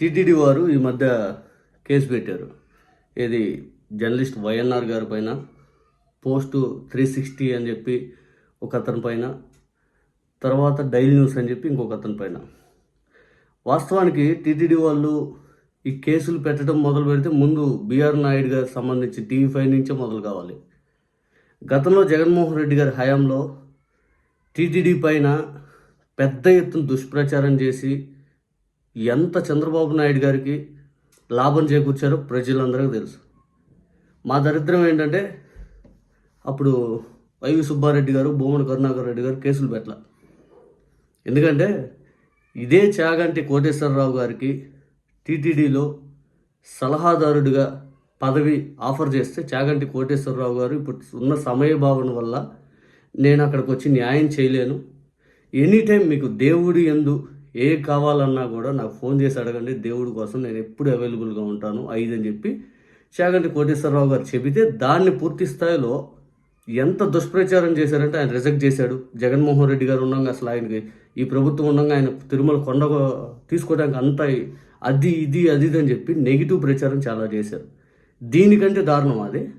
TTD వారు ఈ మధ్య కేసు పెట్టారు. ఇది జర్నలిస్ట్ వైఎన్ఆర్ గారి పైన పోస్టు త్రీ సిక్స్టీ అని చెప్పి ఒక అతని పైన తర్వాత డైలీ న్యూస్ అని చెప్పి ఇంకొక అతని పైన. వాస్తవానికి టీటీడీ వాళ్ళు ఈ కేసులు పెట్టడం మొదలు పెడితే ముందు బీఆర్ నాయుడు గారికి సంబంధించి టీవీ ఫైవ్ నుంచే మొదలు కావాలి. గతంలో జగన్మోహన్ రెడ్డి గారి హయాంలో టీటీడీ పైన పెద్ద ఎత్తున దుష్ప్రచారం చేసి ఎంత చంద్రబాబు నాయుడు గారికి లాభం చేకూర్చారో ప్రజలందరికీ తెలుసు. మా దరిద్రం ఏంటంటే అప్పుడు వైవి సుబ్బారెడ్డి గారు భూమన కరుణాకర్ రెడ్డి గారు కేసులు పెట్టల. ఎందుకంటే ఇదే చాగంటి కోటేశ్వరరావు గారికి టీటీడీలో సలహాదారుడిగా పదవి ఆఫర్ చేస్తే చాగంటి కోటేశ్వరరావు గారు ఇప్పుడు ఉన్న సమయ భావన వల్ల నేను అక్కడికి వచ్చి న్యాయం చేయలేను. ఎనీ టైం మీకు దేవుడి ఎందు ఏ కావాలన్నా కూడా నాకు ఫోన్ చేసి అడగండి దేవుడి కోసం నేను ఎప్పుడు అవైలబుల్గా ఉంటాను ఐదు అని చెప్పి చాగంటి కోటేశ్వరరావు గారు చెబితే దాన్ని పూర్తి స్థాయిలో ఎంత దుష్ప్రచారం చేశారంటే ఆయన రిజెక్ట్ చేశాడు. జగన్మోహన్ రెడ్డి గారు ఉండగా అసలు ఆయనకి ఈ ప్రభుత్వం ఉండగా ఆయన తిరుమల కొండ తీసుకోవడానికి అంత అది ఇది అది ఇది అని చెప్పి నెగిటివ్ ప్రచారం చాలా చేశారు. దీనికంటే దారుణం అది.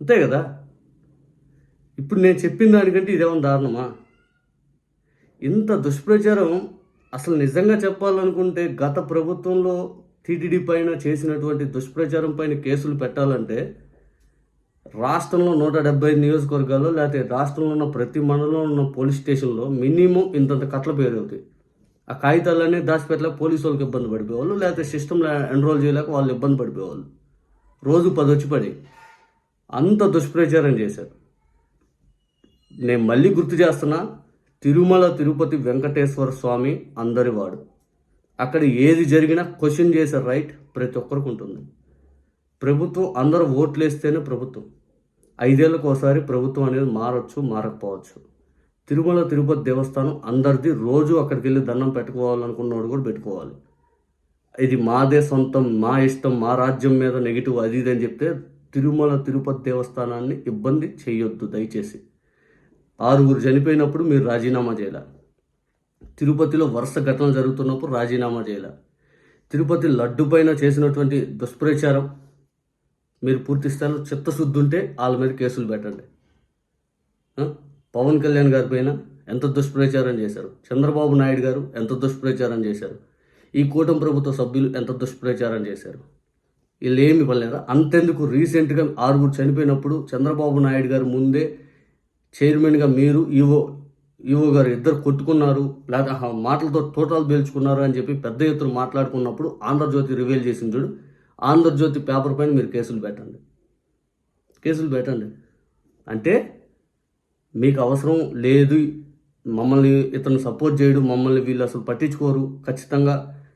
అంతే కదా? ఇప్పుడు నేను చెప్పిన దానికంటే ఇదేమన్నా దారుణమా? ఇంత దుష్ప్రచారం అసలు నిజంగా చెప్పాలనుకుంటే గత ప్రభుత్వంలో టీటీడీ పైన చేసినటువంటి దుష్ప్రచారం పైన కేసులు పెట్టాలంటే రాష్ట్రంలో నూట డెబ్బై నియోజకవర్గాల్లో లేకపోతే రాష్ట్రంలో ఉన్న ప్రతి మండలంలో ఉన్న పోలీస్ స్టేషన్లో మినిమం ఇంతంత కట్ల పేరు అవుతాయి ఆ కాగితాలన్నీ దాచిపెట్టలేక పోలీసు వాళ్ళకి ఇబ్బంది పడిపోయేవాళ్ళు లేకపోతే సిస్టంలో ఎన్రోల్ చేయలేక వాళ్ళు ఇబ్బంది పడిపోయేవాళ్ళు. రోజు పది వచ్చి పడి అంత దుష్ప్రచారం చేశారు. నేను మళ్ళీ గుర్తు చేస్తున్నా తిరుమల తిరుపతి వెంకటేశ్వర స్వామి అందరివాడు. అక్కడ ఏది జరిగినా క్వశ్చన్ చేసే రైట్ ప్రతి ఒక్కరికి ఉంటుంది. ప్రభుత్వం అందరూ ఓట్లు వేస్తేనే ప్రభుత్వం. ఐదేళ్ళకు ఒకసారి ప్రభుత్వం అనేది మారచ్చు మారకపోవచ్చు. తిరుమల తిరుపతి దేవస్థానం అందరిది రోజు అక్కడికి వెళ్ళి దండం పెట్టుకోవాలనుకున్నవాడు కూడా పెట్టుకోవాలి. ఇది మాదే సొంతం మా ఇష్టం మా రాజ్యం మీద నెగిటివ్ అది ఇది అని చెప్తే తిరుమల తిరుపతి దేవస్థానాన్ని ఇబ్బంది చేయొద్దు దయచేసి. ఆరుగురు చనిపోయినప్పుడు మీరు రాజీనామా చేయాలి. తిరుపతిలో వరుస ఘటనలు జరుగుతున్నప్పుడు రాజీనామా చేయాలి. తిరుపతి లడ్డు పైన చేసినటువంటి దుష్ప్రచారం మీరు పూర్తి స్థాయిలో చిత్తశుద్ధి ఉంటే వాళ్ళ మీద కేసులు పెట్టండి. పవన్ కళ్యాణ్ గారి పైన ఎంత దుష్ప్రచారం చేశారు? చంద్రబాబు నాయుడు గారు ఎంత దుష్ప్రచారం చేశారు? ఈ కూటమి ప్రభుత్వ సభ్యులు ఎంత దుష్ప్రచారం చేశారు? వీళ్ళు ఏమి ఇవ్వలేదా అంతెందుకు? రీసెంట్గా ఆరుగురు చనిపోయినప్పుడు చంద్రబాబు నాయుడు గారు ముందే చైర్మన్గా మీరు ఈవో ఈవో గారు ఇద్దరు కొట్టుకున్నారు లేదా మాటలతో తోటలు పేల్చుకున్నారు అని చెప్పి పెద్ద ఎత్తున మాట్లాడుకున్నప్పుడు ఆంధ్రజ్యోతి రివీల్ చేసింది చూడు. ఆంధ్రజ్యోతి పేపర్ పైన మీరు కేసులు పెట్టండి. కేసులు పెట్టండి. అంటే మీకు అవసరం లేదు మమ్మల్ని ఇతను సపోర్ట్ చేయడు మమ్మల్ని వీళ్ళు అసలు పట్టించుకోరు. ఖచ్చితంగా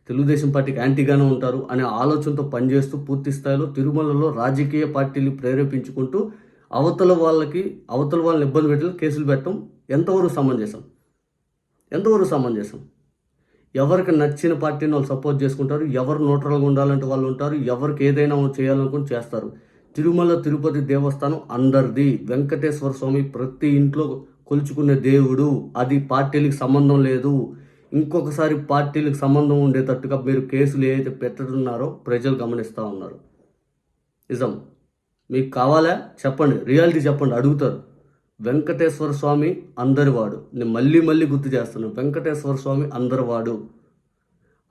తెలుగుదేశం పార్టీకి యాంటీగానే ఉంటారు అనే ఆలోచనతో పనిచేస్తూ పూర్తి స్థాయిలో తిరుమలలో రాజకీయ పార్టీలు ప్రేరేపించుకుంటూ అవతల వాళ్ళకి అవతల వాళ్ళని ఇబ్బంది పెట్టడం కేసులు పెట్టడం ఎంతవరకు సమంజసం ఎంతవరకు సమంజసం ఎవరికి నచ్చిన పార్టీని వాళ్ళు సపోర్ట్ చేసుకుంటారు ఎవరు న్యూట్రల్గా ఉండాలంటే వాళ్ళు ఉంటారు ఎవరికి ఏదైనా చేయాలనుకుని చేస్తారు. తిరుమల తిరుపతి దేవస్థానం అందరిది. వెంకటేశ్వర స్వామి ప్రతి ఇంట్లో కొలుచుకునే దేవుడు. అది పార్టీలకు సంబంధం లేదు. ఇంకొకసారి పార్టీలకు సంబంధం ఉండేటట్టుగా మీరు కేసులు ఏదైతే పెట్టడున్నారో ప్రజలు గమనిస్తూ ఉన్నారు. నిజం? మీకు కావాలా? చెప్పండి. రియాలిటీ చెప్పండి. అడుగుతారు. వెంకటేశ్వర స్వామి అందరివాడు. నేను మళ్ళీ మళ్ళీ గుర్తు చేస్తున్నాను వెంకటేశ్వర స్వామి అందరివాడు.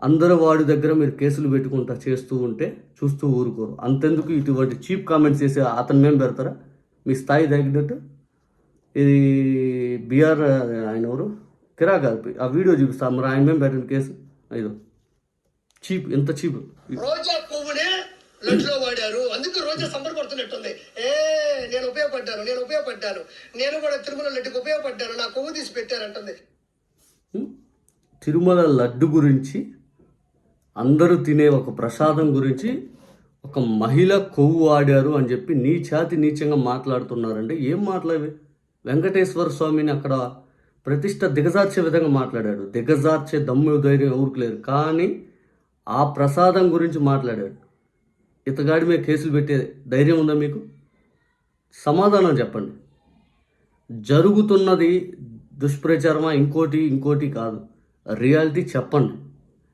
అందరి వాడి దగ్గర మీరు కేసులు పెట్టుకుంటా చేస్తూ ఉంటే చూస్తూ ఊరుకోరు. అంతెందుకు ఇటువంటి చీప్ కామెంట్స్ చేసి అతని మేము పెడతారా? మీ స్థాయి తగ్గినట్టు ఇది బీఆర్ ఆయన ఎవరు? కిరా ఆ వీడియో చూపిస్తాం. మరి ఆయన మేము పెట్టండి కేసు. ఐదు చీప్. ఎంత చీప్? రోజా లడ్లో వాడారు. అందుకు రోజా సంబరపడుతున్నట్టుంది ఏ నేను ఉపయోగపడ్డాను నేను ఉపయోగపడ్డాను. నేను కూడా తిరుమల లడ్డుకు ఉపయోగపడ్డాను. నా కొవ్వు తీసి పెట్టారంటుంది. తిరుమల లడ్డు గురించి అందరూ తినే ఒక ప్రసాదం గురించి ఒక మహిళ కొవ్వు ఆడారు అని చెప్పి నీ ఛాతి నీచంగా మాట్లాడుతున్నారంటే ఏం మాట్లాడవి? వెంకటేశ్వర స్వామిని అక్కడ ప్రతిష్ట దిగజార్చే విధంగా మాట్లాడాడు. దిగజార్చే దమ్ము ధైర్యం ఎవరికి లేరు కానీ ఆ ప్రసాదం గురించి మాట్లాడాడు. ఇతగాడి మీద కేసులు పెట్టే ధైర్యం ఉందా మీకు? సమాధానం చెప్పండి. జరుగుతున్నది దుష్ప్రచారమా? ఇంకోటి ఇంకోటి కాదు. రియాలిటీ చెప్పండి.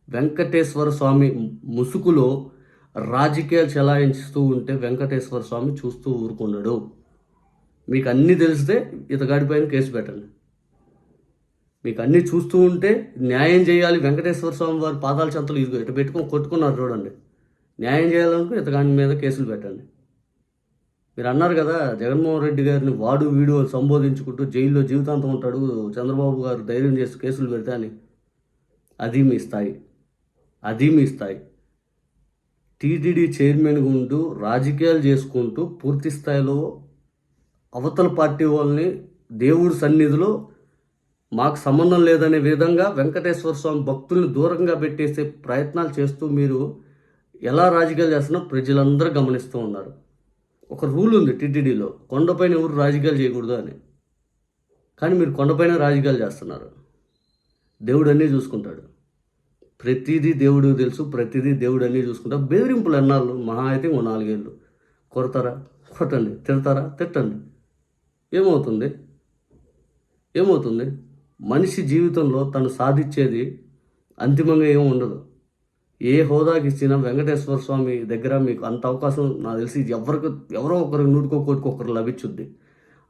వెంకటేశ్వర స్వామి ముసుగులో రాజకీయాలు చెలాయించుతూ ఉంటే వెంకటేశ్వర స్వామి చూస్తూ ఊరుకున్నాడు. మీకు అన్నీ తెలిస్తే ఇతగాడి పైన కేసు పెట్టండి. మీకు అన్నీ చూస్తూ ఉంటే న్యాయం చేయాలి. వెంకటేశ్వర స్వామి వారి పాదాల చెంతలు ఇదిగో ఇటు పెట్టుకొని కొట్టుకున్నారు చూడండి. న్యాయం చేయాలనుకుని ఇతగాని మీద కేసులు పెట్టండి. మీరు అన్నారు కదా జగన్మోహన్ రెడ్డి గారిని వాడు వీడు అని సంబోధించుకుంటూ జైల్లో జీవితాంతం ఉంటాడు చంద్రబాబు గారు ధైర్యం చేసి కేసులు పెడతా అని. అది మీ స్థాయి. అది మీ స్థాయి. టీటీడీ చైర్మన్గా ఉంటూ రాజకీయాలు చేసుకుంటూ పూర్తి స్థాయిలో అవతల పార్టీ వాళ్ళని దేవుడి సన్నిధిలో మాకు సంబంధం లేదనే విధంగా వెంకటేశ్వర స్వామి భక్తుల్ని దూరంగా పెట్టేసే ప్రయత్నాలు చేస్తూ మీరు ఎలా రాజకీయాలు చేస్తున్నా ప్రజలందరూ గమనిస్తూ ఉన్నారు. ఒక రూల్ ఉంది టీటీడీలో కొండపైన ఎవరు రాజకీయాలు చేయకూడదు అని. కానీ మీరు కొండపైన రాజకీయాలు చేస్తున్నారు. దేవుడు అన్నీ చూసుకుంటాడు. ప్రతిదీ దేవుడు తెలుసు ప్రతిదీ దేవుడు అన్నీ చూసుకుంటాడు. బెదిరింపులు ఎన్నాళ్ళు మహా అయితే ఇంకో నాలుగేళ్ళు. కొడతారా? కొట్టండి. తిడతారా? తిట్టండి. ఏమవుతుంది? ఏమవుతుంది? మనిషి జీవితంలో తను సాధించేది అంతిమంగా ఏమి ఉండదు. ఏ హోదాకి ఇచ్చినా వెంకటేశ్వర స్వామి దగ్గర మీకు అంత అవకాశం నాకు తెలిసి ఎవరికి ఎవరో ఒకరికి నూటికో కోటికి ఒకరు లభించుద్ది.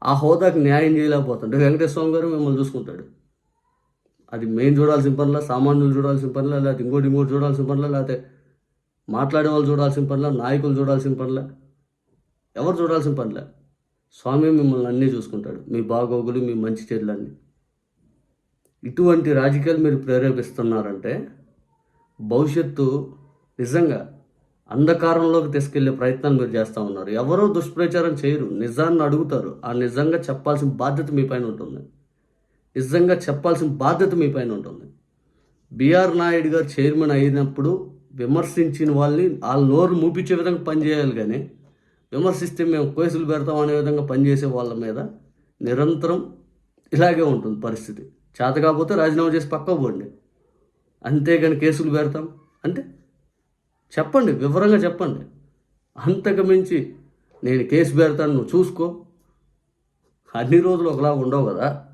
ఆ హోదాకి న్యాయం చేయలేకపోతుంటే వెంకటేశ్వర స్వామి గారు మిమ్మల్ని చూసుకుంటాడు. అది మెయిన్ చూడాల్సిన పనిలా సామాన్యులు చూడాల్సిన పనిలా లేకపోతే ఇంకోటి ఇంకోటి చూడాల్సిన పనిలా లేకపోతే మాట్లాడే వాళ్ళు చూడాల్సిన పనిలా నాయకులు చూడాల్సిన పనిలా ఎవరు చూడాల్సిన పనిలే. స్వామి మిమ్మల్ని అన్నీ చూసుకుంటాడు. మీ బాగోగులు మీ మంచి చెడులన్నీ. ఇటువంటి రాజకీయాలు మీరు ప్రేరేపిస్తున్నారంటే భవిష్యత్తు నిజంగా అంధకారంలోకి తీసుకెళ్ళే ప్రయత్నాన్ని మీరు చేస్తూ ఉన్నారు. ఎవరో దుష్ప్రచారం చేయరు. నిజాన్ని అడుగుతారు. ఆ నిజంగా చెప్పాల్సిన బాధ్యత మీ పైన ఉంటుంది. నిజంగా చెప్పాల్సిన బాధ్యత మీ పైన ఉంటుంది. బీఆర్ నాయుడు గారు చైర్మన్ అయినప్పుడు విమర్శించిన వాళ్ళని వాళ్ళ నోరు మూపించే విధంగా పనిచేయాలి కానీ విమర్శిస్తే మేము కేసులు పెడతాం అనే విధంగా పనిచేసే వాళ్ళ మీద నిరంతరం ఇలాగే ఉంటుంది పరిస్థితి. చేత కాకపోతే రాజీనామా చేసి పక్క పోండి. అంతేగాని కేసులు పెడతాం. అంటే చెప్పండి వివరంగా చెప్పండి. అంతకు మించి నేను కేసు పెడతాను నువ్వు చూసుకో. అన్ని రోజులు ఒకలా ఉండవు కదా.